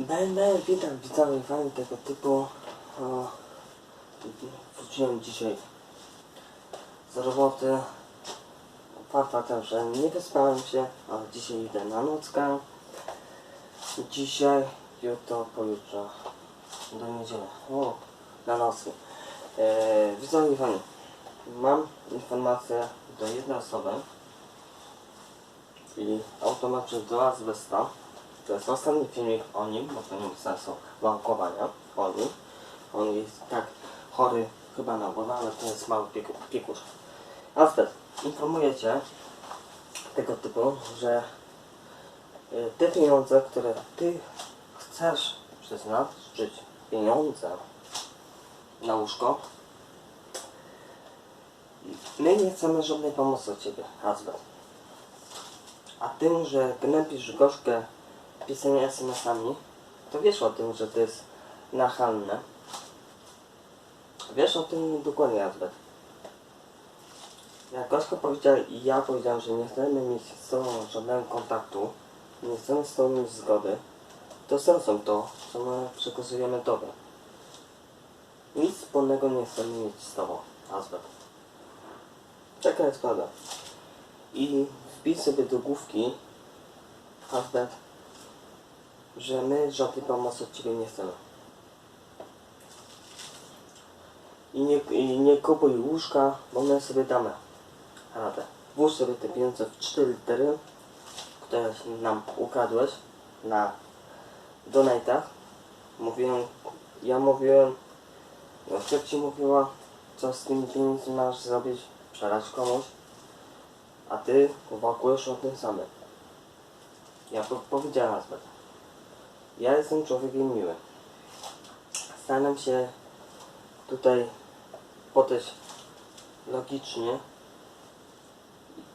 Będę, witam widzowie fani tego typu. O, wróciłem dzisiaj z roboty. Fakt faktem, że nie wyspałem się, ale dzisiaj idę na nockę. Dzisiaj, jutro, pojutrze, do niedzieli. O, na nockę. E, widzowie fani, mam informację do jednej osoby, czyli automatycznie do azbesta. To jest ostatni filmik o nim, bo to nie ma sensu wałkowania o nim. On jest tak chory chyba na głowę, ale to jest mały pieku, piekurz. Azbest, informuję Cię tego typu, że y, te pieniądze, które Ty chcesz przeznaczyć pieniądze na łóżko, my nie chcemy żadnej pomocy od Ciebie, Azbest. A tym, że gnębisz gorzkę pisania SMS-ami, to wiesz o tym, że to jest nachalne. Wiesz o tym dokładnie, Azbet. Jak Gorzka powiedziała i ja powiedziałem, że nie chcemy mieć z tobą żadnego kontaktu, nie chcemy z tobą mieć zgody, to sensem to, co my przekazujemy tobie. Nic wspólnego nie chcemy mieć z tobą, Azbet. Taka jest prawda. I wbij sobie do główki, Azbet, że my żadnej pomocy od Ciebie nie chcemy. I nie, I nie kupuj łóżka, bo my sobie damy radę. Włóż sobie te pieniądze w 4 litery, które nam ukradłeś na donatach. Mówiłem, ja mówiłem, no Ci mówiła, co z tymi pieniędzmi masz zrobić, przelać komuś, a Ty uwagujesz o tym samym. Ja po powiedziałem Zbyt. Ja jestem człowiekiem miłym. Staram się tutaj podejść logicznie.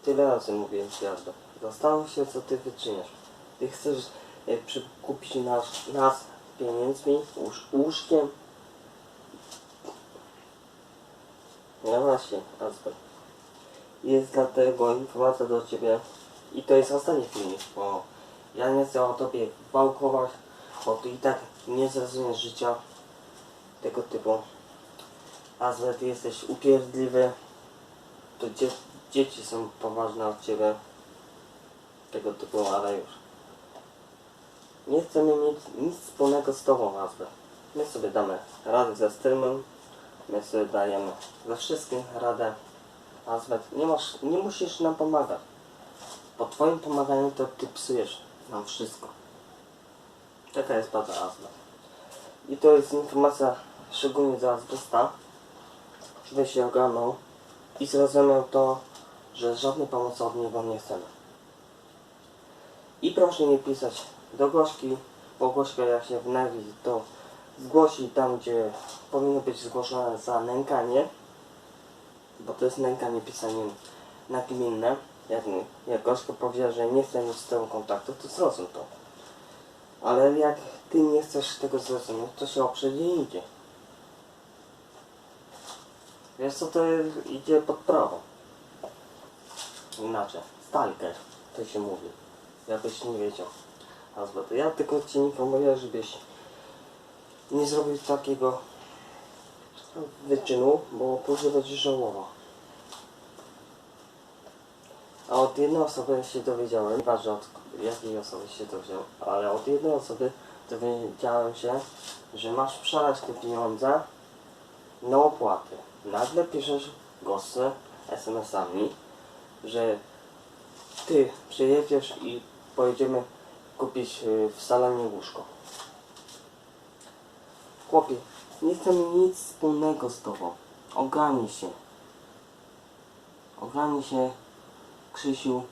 Tyle razy mówiłem jazdę. Zastanów się, co ty wyczyniasz. Ty chcesz e, kupić nas, nas pieniędzmi, łóż, łóżkiem. No właśnie, Azber. Jest dlatego informacja do ciebie i to jest ostatni filmik, bo ja nie chcę o tobie wałkować, ty i tak nie zrozumiesz życia tego typu. A że ty jesteś upierdliwy, to dzie dzieci są poważne od ciebie. Tego typu, ale już. Nie chcemy mieć nic wspólnego z tobą, nazwę. My sobie damy radę ze streamem, my sobie dajemy ze wszystkim radę. Azwet, nie, nie musisz nam pomagać. Po twoim pomaganiu to ty psujesz nam wszystko. Taka jest praca Azbest. I to jest informacja szczególnie dla Azbesta, żeby się ogarnął i zrozumiał to, że żadnej pomocy od niego nie chcemy. I proszę nie pisać do Gorzki, bo Gorzka jak się wnawi, to zgłosi tam, gdzie powinno być zgłoszone za nękanie, bo to jest nękanie pisaniem nagminne. Jak, jak Gorzka powiedziała, że nie chce mieć z tobą kontaktu, to zrozum to. Ale jak ty nie chcesz tego zrozumieć, to się oprzeć i idzie. Wiesz co, to idzie pod prawo. Inaczej. Stalker, to się mówi. Jakbyś nie wiedział. Ja tylko cię informuję, żebyś nie zrobił takiego wyczynu, bo później będziesz żałował. A od jednej osoby się dowiedziałem, nieważne od jakiej osoby się dowiedziałem, ale od jednej osoby dowiedziałem się, że masz przelać te pieniądze na opłaty. Nagle piszesz głosy SMS-ami, że ty przyjedziesz i pojedziemy kupić y, w salonie łóżko. Chłopie, nie chcę nic wspólnego z tobą. Ogarnij się. Ogarnij się Krzysiu,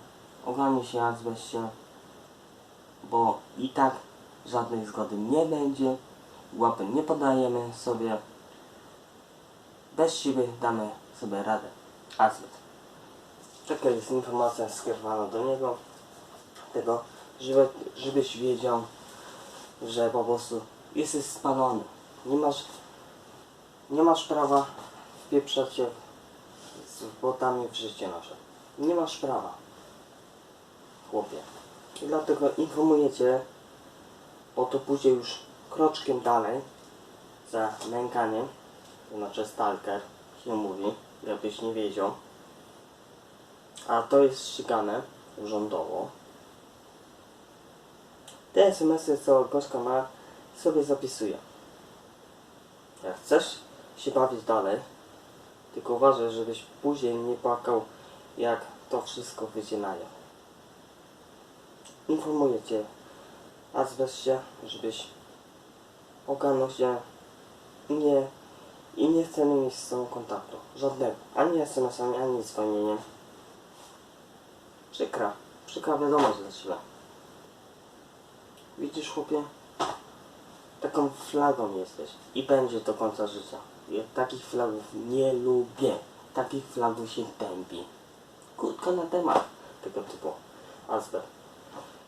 ogarnij się Azbeście, bo i tak żadnej zgody nie będzie, łapy nie podajemy sobie, bez siebie damy sobie radę. Azbest. Taka jest informacja skierowana do niego, tego, żeby, żebyś wiedział, że po prostu jesteś spalony. Nie masz, nie masz prawa wpieprzać się z botami w życie nasze. Nie masz prawa. Chłopie. I dlatego informuję Cię, bo to pójdzie już kroczkiem dalej za nękaniem, to znaczy stalker się mówi, jakbyś nie wiedział. A to jest ścigane urzędowo. Te SMS-y, co Gośka ma, sobie zapisuje. Jak chcesz się bawić dalej, tylko uważaj, żebyś później nie płakał, jak to wszystko wyjdzie na jaw. Informuję Cię, azbestie, żebyś ogarnął się nie i nie chcemy mieć z Tobą kontaktu. Żadnego. Ani SMS-ami, ani dzwonieniem. Przykra. Przykra wiadomość dla Ciebie. Widzisz, chłopie? Taką flagą jesteś. I będzie do końca życia. Ja takich flagów nie lubię. Takich flagów się tępi. Krótko na temat tego typu. Azbest.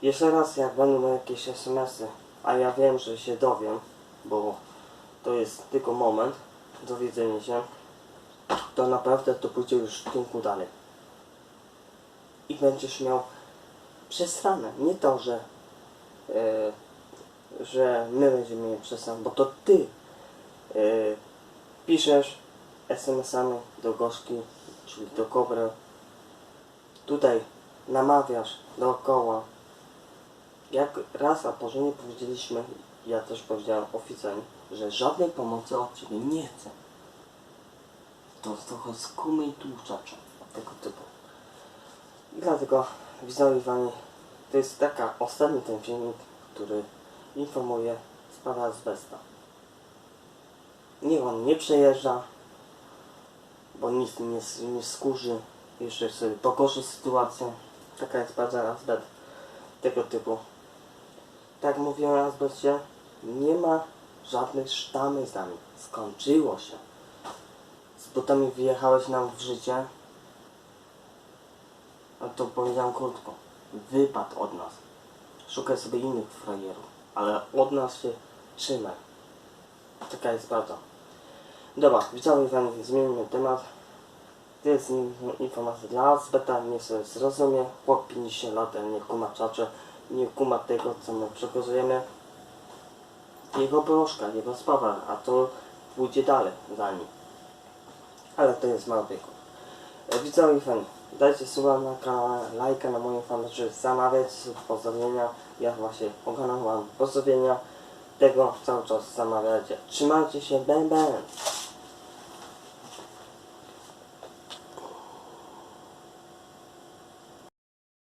Jeszcze raz, jak będą jakieś SMS-y, a ja wiem, że się dowiem, bo to jest tylko moment dowiedzenia się, to naprawdę to pójdzie już w kierunku dalej. I będziesz miał przesrane. Nie to, że, e, że my będziemy mieli przesrane, bo to ty e, piszesz SMS-ami do Gorzki, czyli do Kobry. Tutaj namawiasz dookoła. Jak raz, a może nie powiedzieliśmy, ja też powiedziałem oficjalnie, że żadnej pomocy od Ciebie nie chcę. To jest trochę skumy i tłuczacze tego typu. I dlatego widzowie Wani, to jest taka ostatni ten filmik, który informuje sprawę azbesta. Niech on nie przejeżdża, bo nic nie, nie skórzy, jeszcze sobie pogorszy sytuację. Taka jest bardzo azbest tego typu. Tak mówiłem o azbestie, nie ma żadnych sztamy z nami. Skończyło się. Z butami wyjechałeś nam w życie, a to powiedziałem krótko. Wypad od nas. Szukaj sobie innych frajerów, ale od nas się trzymaj. Taka jest prawda. Dobra, widzowie wam zmienimy temat. To jest in- informacja dla nas, beta nie sobie zrozumie, chłop 50 lat, nie kuma czacze, nie kuma tego, co my przekazujemy. Jego broszka, jego sprawa, a to pójdzie dalej za nim. Ale to jest mało wieku. E, Widzowie fan, dajcie suba na kanale, lajka na moim fanpage'u, zamawiać pozdrowienia. Ja właśnie oglądam wam pozdrowienia. Tego cały czas zamawiacie. Trzymajcie się, bang!